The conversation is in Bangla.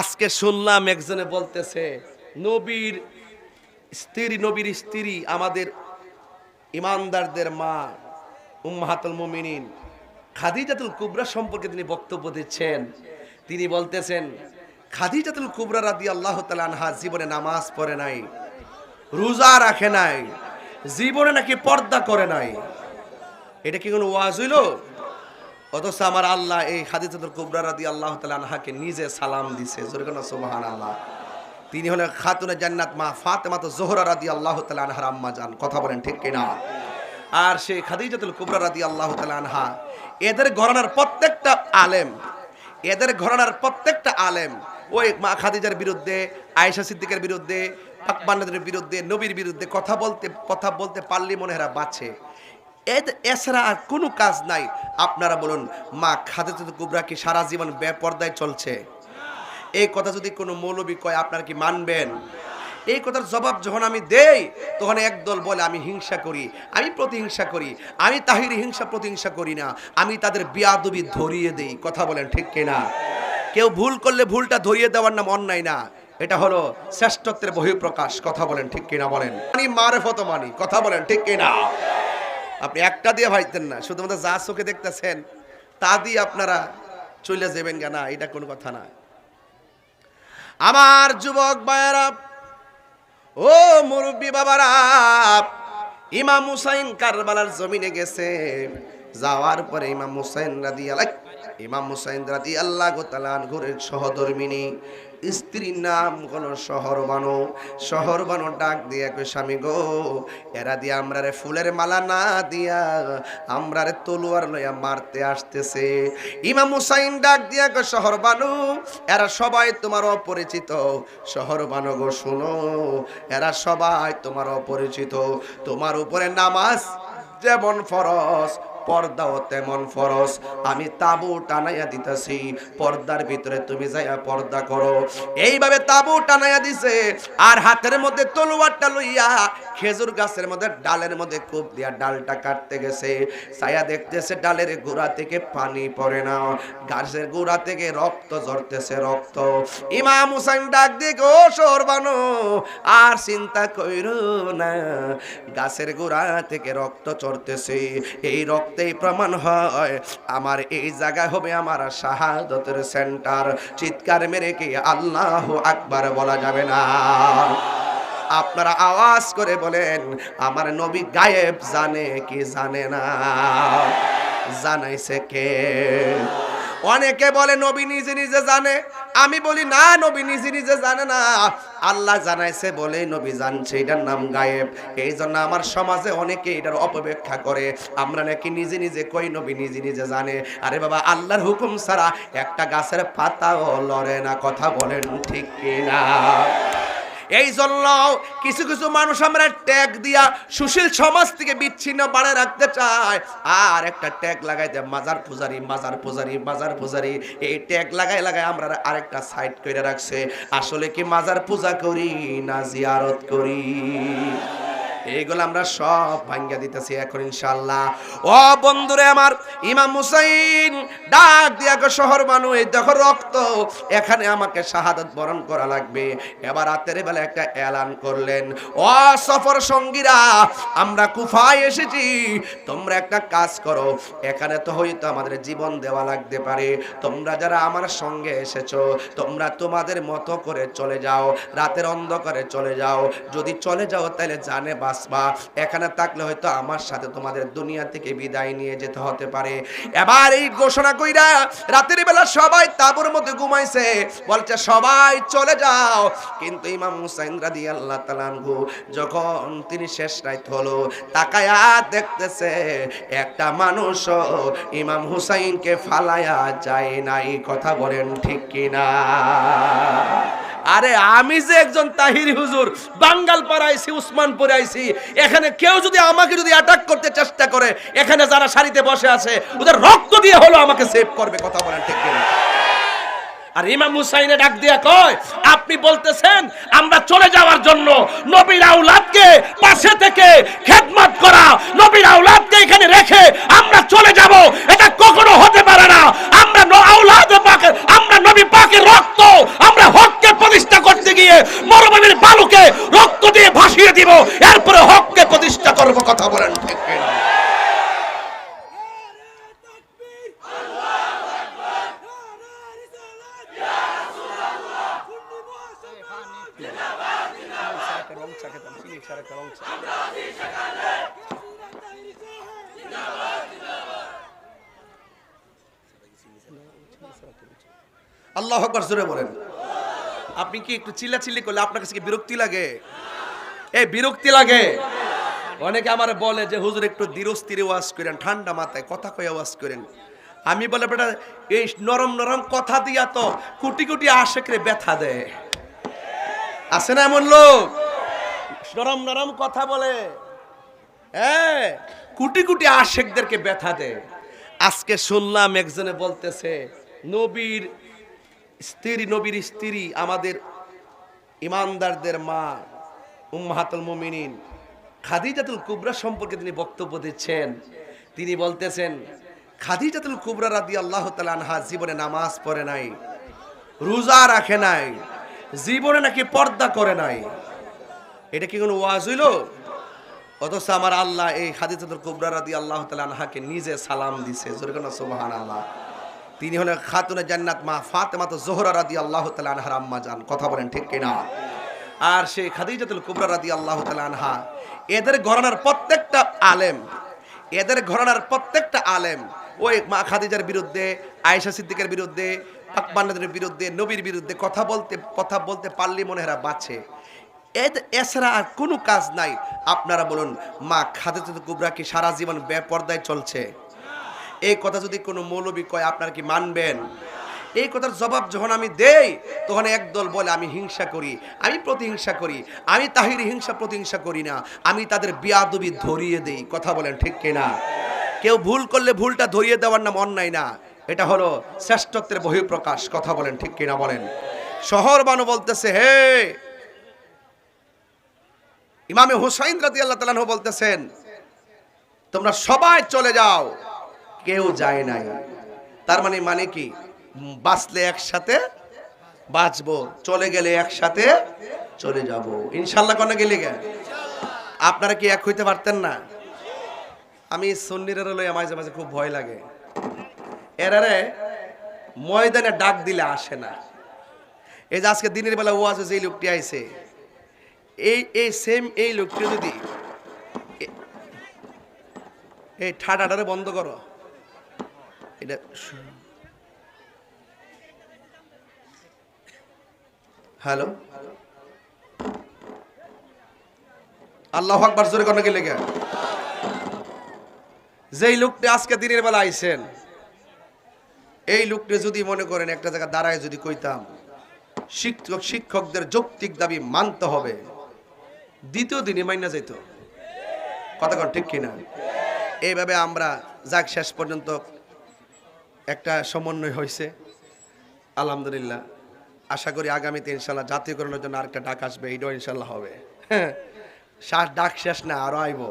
আজকে শুনলাম একজনে বলতেছে, নবীর স্ত্রী নবীর স্ত্রী আমাদের ইমানদারদের মা, উম্মাহাতুল মুমিনিন খাদিজাতুল কুবরা সম্পর্কে তিনি বক্তব্য দিচ্ছেন। তিনি বলতেছেন, খাদিজাতুল কুবরা রাদি আল্লাহ আনহা জীবনে নামাজ পড়ে নাই, রোজা রাখে নাই, জীবনে নাকি পর্দা করে নাই। এটা কি কোনো ওয়াজ হইল? অথচ আমার আল্লাহ এই খাদিজাতুল কুবরা রাদি আল্লাহ আনহাকে নিজে সালাম দিছে। আল্লাহ তিনি হলেন খাতুনে জান্নাত মা ফাতেমা তো জোহরা রাদি আল্লাহ আনহার আম্মা জান। কথা বলেন ঠিক কিনা? আর সেই খাদিজাতুল কুবরা রাদি আল্লাহ আনহা, এদের ঘরানার প্রত্যেকটা আলেম, এদের ঘরানার প্রত্যেকটা আলেম, ওই মা খাদিজার বিরুদ্ধে, আয়েশা সিদ্দিকের বিরুদ্ধে পাকবান্নাদের বিরুদ্ধে, নবীর বিরুদ্ধে কথা বলতে কথা বলতে পারলে মনে হেরা বাঁচে। এছাড়া আর কোনো কাজ নাই। আপনারা বলুন, মা খাদিজাতুল কুবরা কি সারা জীবন বেপর্দায় চলছে? এই কথা যদি কোনো মৌলবী কয়, আপনারা কি মানবেন? এই কথার জবাব যখন আমি দেই, তখন একদল বলে, আমি হিংসা করি, আমি প্রতিহিংসা করি, আমি তাহির হিংসা প্রতিহিংসা করি না, আমি তাদের বিয়াদবি ধরিয়ে দেই। কথা বলেন ঠিক কিনা? কেউ ভুল করলে ভুলটা ধরিয়ে দেওয়ার নাম অন্যায় না। এটা হলো শ্রেষ্ঠত্বের বহিঃপ্রকাশ। কথা বলেন ঠিক কিনা বলেন? মারেফত মানি। কথা বলেন ঠিক কিনা? আপনি একটা দিয়ে ভাইতেন না, শুধুমাত্র যা চোখে দেখতেছেন, তা দিয়ে আপনারা চলে যাবেন না, এটা কোনো কথা না। আমার যুবক ভাইয়েরা, ও মুরব্বী বাবারা, ইমাম হুসাইন কারবালার জমিনে গেছে। যাওয়ার পরে ইমাম হুসাইন রাদি আল্লাহ ইমাম হুসাইন রাদি আল্লাহ গোতালান ঘরের সহধর্মিনী স্ত্রীর নাম কোন শহর বানো। শহর বানো ডাক দিয়া কই স্বামী গো, এরা দিয়া আমরারে ফুলের মালা না দিয়া আমরারে তলোয়ার লইয়া মারতে আসতেছে। ইমাম হুসাইন ডাক দিয়া কই শহর বানু, এরা সবাই তোমার অপরিচিত। শহর বানু গো, শুনো, এরা সবাই তোমার অপরিচিত। তোমার উপরে নামাজ যেমন ফরজ পর্দাও তেমন ফরস আমি তাবু টানাইয়া দিতেছি, পর্দার ভিতরে তুমি যাইয়া পর্দা করো। এইভাবে তাবু টানাইয়া দিছে, আর হাতের মধ্যে তলোয়ারটা লইয়া খেজুর গাছের মধ্যে, ডালের মধ্যে কূপ দিয়া ডালটা কাটতে গেছে। ছায়া দেখতেছে ডালের গোড়া থেকে পানি পড়ে না। গাছের গোড়া থেকে রক্ত ঝরতেছে রক্ত। ইমাম হুসাইন ডাক দিক ও সরবানো আর চিন্তা কইরো না। গাছের গোড়া থেকে রক্ত চড়তেছে। এই রক্তেই প্রমাণ হয়। আমার এই জায়গা হবে আমার শাহাদতের সেন্টার। চিৎকার মেরে কি আল্লাহ আকবার বলা যাবে না? আপনারা আওয়াজ করে বলেন, আমার নবী গায়েব জানে কি জানে না? জানাইছে কে? অনেকে বলে, নবী নিজে নিজে জানে। আমি বলি, না, নবী নিজে নিজে জানে না। আল্লাহ জানাইছে বলে নবী জানছে এটার নাম গায়েব। এই জন্য আমার সমাজে অনেকে এটার অপব্যাখ্যা করে। আমরা নাকি নিজে নিজে কই নবী, নিজে নিজে জানে। আরে বাবা, আল্লাহর হুকুম ছাড়া একটা গাছের পাতাও লড়ে না, কথা বলেন ঠিক কিনা? এই জন্য কিছু কিছু মানুষ আমরা ট্যাগ দিয়া সুশীল সমাজ থেকে বিচ্ছিন্ন বানায় রাখতে চায় আর একটা ট্যাগ লাগাইতে মাজার পূজারি মাজার পূজারি মাজার পূজারি। এই ট্যাগ লাগাই লাগাই আমরা আরেকটা সাইড করে রাখছে। আসলে কি মাজার পূজা করি না, জিয়ারত করি? এইগুলো আমরা সব ভাঙ্গা দিতেছি এখন ইনশাল্লাহ ও বন্ধুরে আমার, ইমাম হুসাইন ডাক দিয়া গো শহর মানু, এই দেখো রক্ত, এখানে আমাকে শাহাদত বরণ করা লাগবে। এবার রাতের বেলা একটা এলান করলেন। ও সফর সঙ্গীরা, আমরা কুফায় এসেছি, তোমরা একটা কাজ করো, এখানে তো হয়তো আমাদের জীবন দেওয়া লাগতে পারে। তোমরা যারা আমার সঙ্গে এসেছ, তোমরা তোমাদের মতো করে চলে যাও, রাতের অন্ধকারে চলে যাও। যদি চলে যাও তাহলে জানে বাঁচবা এখানে থাকলে হয়তো আমার সাথে তোমাদের দুনিয়া থেকে বিদায় নিয়ে যেতে হতে পারে। এবার এই ঘোষণা কইরা রাতের বেলা সবাই তাবুর মধ্যে ঘুমাইছে। বলছে, সবাই চলে যাও। কিন্তু ইমাম হুসাইন রাদি আল্লাহ তালানহু যখন তিনি শেষ রাত হলো, তাকায়া দেখতেছে, একটা মানুষ ইমাম হুসাইনকে ফালায়া যায় নাই। কথা বলেন ঠিক কিনা? আরে আমি যে একজন তাহির হুজুর বাঙ্গাল পাড়াইছি উসমানপুরে আইছি, এখানে কেউ যদি আমাকে যদি অ্যাটাক করতে চেষ্টা করে, এখানে যারা সারিতে বসে আছে, ওদের রক্ত দিয়ে হলো আমাকে সেভ করবে, কথা বলেন ঠিক কিনা? আর ইমাম হুসাইনে ডাক দিয়া কয়, আপনি বলতেছেন, আমরা চলে যাওয়ার জন্য নবীর আউলাদকে পাশে থেকে খেদমত করা নবীর আউলাদকে এখানে রেখে আমরা চলে যাব এটা কখনো হতে পারে না আমরা ন- আউলাদ পাকের আমরা নবী পাকের রক্ত আমরা এরপরে হককে প্রতিষ্ঠা করব বলেন। আপনি কি একটু চিল্লাচিল্লি করলে আপনার কাছে কি বিরক্তি লাগে? এই বিরক্তি লাগে। অনেকে আমার বলে যে, হুজুর, একটু ধীরস্থিরে ওয়াজ করেন, ঠান্ডা মাথায় কথা কয়ে ওয়াজ করেন। আমি বলে, বেটা, এই নরম নরম কথা দিয়া তো কোটি কোটি আশেকরে ব্যথা দেয়। আছে না এমন লোক? নরম নরম কথা বলে হ্যাঁ কোটি কোটি আশেকদেরকে ব্যথা দেয়। আজকে শুনলাম একজনে বলতেছে, নবীর স্ত্রী নবীর স্ত্রী আমাদের ইমানদারদের মা, উম্মাহাতুল মুমিনিন খাদিজাতুল কুবরা সম্পর্কে তিনি বক্তব্য দিচ্ছেন। তিনি বলতেছেন, খাদিজাতুল কুবরা রাদি আল্লাহ আনহা জীবনে নামাজ পড়ে নাই, রোজা রাখে নাই, জীবনে নাকি পর্দা করে নাই। এটা কি কোনো ওয়াজ হইল? অথচ আমার আল্লাহ এই খাদিজাতুল কুবরা রাদি আল্লাহ আনহাকে নিজে সালাম দিছে। জোরে কোনো সুবহান আল্লাহ তিনি হলেন খাতুনে জান্নাত মা ফাতেমা তো জোহরা রাদি আল্লাহ আনহার আম্মা যান কথা বলেন ঠিক কিনা? আর সেই খাদিজাতুল কুবরা রাদি আল্লাহ আনহা। এদের ঘরানার প্রত্যেকটা আলেম, এদের ঘরানার প্রত্যেকটা আলেম, ওই মা খাদিজার বিরুদ্ধে, আয়েশা সিদ্দিকের বিরুদ্ধে পাকবান্নাদের বিরুদ্ধে, নবীর বিরুদ্ধে কথা বলতে কথা বলতে পারলে মনে হেরা বাঁচে। এছাড়া আর কোনো কাজ নাই। আপনারা বলুন, মা খাদিজাতুল কুবরা কি সারা জীবন বেপর্দায় চলছে? এই কথা যদি কোনো মৌলবী কয়, আপনারা কি মানবেন? এই কথার জবাব যখন আমি দেই, তখন একদল বলে, আমি হিংসা করি, আমি প্রতিহিংসা করি, আমি তাহির হিংসা প্রতিহিংসা করি না, আমি তাদের বিয়াদবি ধরিয়ে দেই। কথা বলেন ঠিক কিনা? কেউ ভুল করলে ভুলটা ধরিয়ে দেওয়ার নাম অন্যায় না। এটা হলো শ্রেষ্ঠত্বের বহিঃপ্রকাশ। কথা বলেন ঠিক কিনা বলেন? শহর বানু বলতেছে, হে! ইমামে হুসাইন রাদি আল্লাহ তালাহ বলতেছেন, তোমরা সবাই চলে যাও, কেউ যায় নাই। তার মানে মানে কি? বাঁচলে একসাথে বাঁচবো, চলে গেলে একসাথে চলে যাব। ইনশাল্লাহ কোনে গেলে গে। আপনারা কি এক হইতে পারতেন না? আমি সন্নিরের লইয়া মাঝে মাঝে খুব ভয় লাগে। এরারে ময়দানে ডাক দিলে আসে না। এই যে আজকে দিনের বেলা ওয়াজ যে লোকটি আইছে, এই এই সেম এই লোকটি যদি এই ঠাডাটারে বন্ধ করো। এটা হ্যালো? আল্লাহ আকবার, জোরে কোনো গেলে গে যেই লোকটি আজকে দিনের বেলা আইছেন, এই লোকটি যদি মনে করেন একটা জায়গা দাঁড়ায় যদি কইতাম, শিক্ষক, শিক্ষকদের যৌক্তিক দাবি মানতে হবে, দ্বিতীয় দিনে মাইনা যাইত। কথা কন ঠিক কিনা? এইভাবে আমরা যাক, শেষ পর্যন্ত একটা সমন্বয় হয়েছে আলহামদুলিল্লাহ। আশা করি আগামীতে ইনশাল্লাহ জাতীয়করণের জন্য আরেকটা ডাক আসবে এইটাও ইনশাল্লাহ হবে। হ্যাঁ ডাক শেষ না আরও আইব।